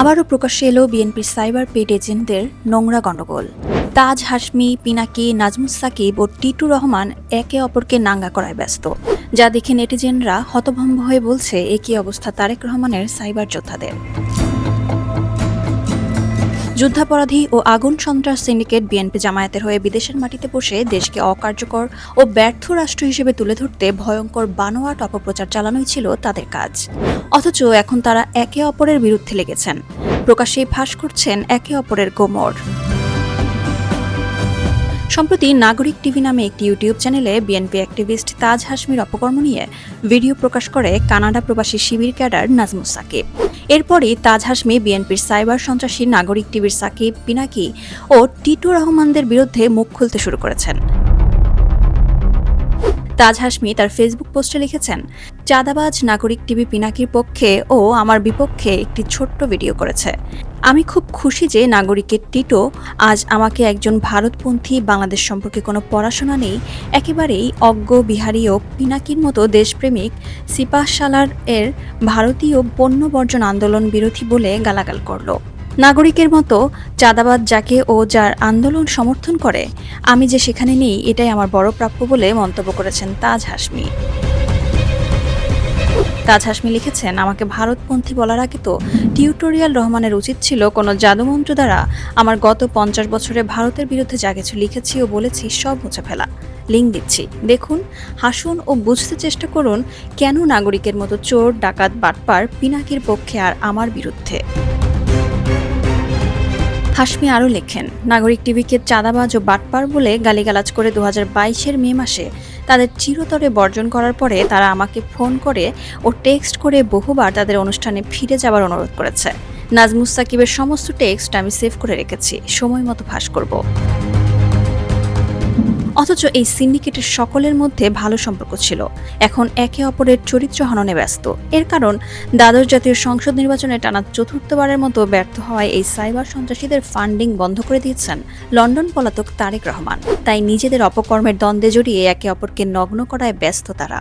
আবারও প্রকাশ্যে এলো বিএনপির সাইবার পেড এজেন্টদের নোংরা গণ্ডগোল তাজ হাসমি পিনাকি, নাজমুস সাকিব ও টিটু রহমান একে অপরকে নাঙ্গা করায় ব্যস্ত। যা দেখে নেটিজেনরা হতভম্ব হয়ে বলছে, একই অবস্থা তারেক রহমানের সাইবার যোদ্ধাদের। যুদ্ধাপরাধী ও আগুন সন্ত্রাস সিন্ডিকেট বিএনপি জামায়াতের হয়ে বিদেশের মাটিতে বসে দেশকে অকার্যকর ও ব্যর্থ রাষ্ট্র হিসেবে তুলে ধরতে ভয়ঙ্কর বানোয়াট অপপ্রচার চালানোই ছিল তাদের কাজ। অথচ এখন তারা একে অপরের বিরুদ্ধে লেগেছেন। প্রকাশ্যেই ফাঁস করছেন একে অপরের গোমর সম্প্রতি নাগরিক টিভি নামে একটি ইউটিউব চ্যানেলে বিএনপি অ্যাক্টিভিস্ট তাজ হাসমির অপকর্ম নিয়ে ভিডিও প্রকাশ করে কানাডা প্রবাসী শিবির ক্যাডার নাজমুস সাকিব। এরপরই তাজ হাসমি বিএনপির সাইবার সন্ত্রাসী নাগরিক টিভির সাকিব, পিনাকি ও টিটু রহমানদের বিরুদ্ধে মুখ খুলতে শুরু করেছেন। তাজ হাসমি তার ফেসবুক পোস্টে লিখেছেন, চাঁদাবাজ নাগরিক টিভি পিনাকির পক্ষে ও আমার বিপক্ষে একটি ছোট্ট ভিডিও করেছে। আমি খুব খুশি যে নাগরিকের টিটো আজ আমাকে একজন ভারতপন্থী, বাংলাদেশ সম্পর্কে কোনো পড়াশোনা নেই, একেবারেই অজ্ঞ, বিহারী ও পিনাকির মতো দেশপ্রেমিক সিপাহশালার এর ভারতীয় পণ্য বর্জন আন্দোলন বিরোধী বলে গালাগাল করল। নাগরিকের মতো চাঁদাবাদ যাকে ও যার আন্দোলন সমর্থন করে, আমি যে সেখানে নেই, এটাই আমার বড় প্রাপ্য বলে মন্তব্য করেছেন তাজ হাসমি তাজ হাসমি লিখেছেন, আমাকে ভারতপন্থী বলার আগে তো টিউটোরিয়াল রহমানের উচিত ছিল কোনো জাদুমন্ত্র দ্বারা আমার গত পঞ্চাশ বছরে ভারতের বিরুদ্ধে যা কিছু লিখেছি ও বলেছি সব মুছে ফেলা। লিঙ্ক দিচ্ছি। দেখুন, হাসুন ও বুঝতে চেষ্টা করুন কেন নাগরিকের মতো চোর, ডাকাত, বাটপার, পিনাকির পক্ষে আর আমার বিরুদ্ধে। হাসমি আরও লেখেন, নাগরিক টিভিকে চাঁদাবাজ ও বাটপার বলে গালিগালাজ করে দু হাজার মে মাসে তাদের চিরতরে বর্জন করার পরে তারা আমাকে ফোন করে ও টেক্সট করে বহুবার তাদের অনুষ্ঠানে ফিরে যাবার অনুরোধ করেছে। নাজমুস সাকিবের সমস্ত টেক্সট আমি সেভ করে রেখেছি। সময় মতো ফাঁস করব। অথচ এই সিন্ডিকেটের সকলের মধ্যে ভালো সম্পর্ক ছিল। এখন একে অপরের চরিত্র হননে ব্যস্ত। এর কারণ, দ্বাদশ জাতীয় সংসদ নির্বাচনে টানা চতুর্থবারের মতো ব্যর্থ হওয়ায় এই সাইবার সন্ত্রাসীদের ফান্ডিং বন্ধ করে দিয়েছেন লন্ডন পলাতক তারেক রহমান। তাই নিজেদের অপকর্মের দ্বন্দ্বে জড়িয়ে একে অপরকে নগ্ন করায় ব্যস্ত তারা।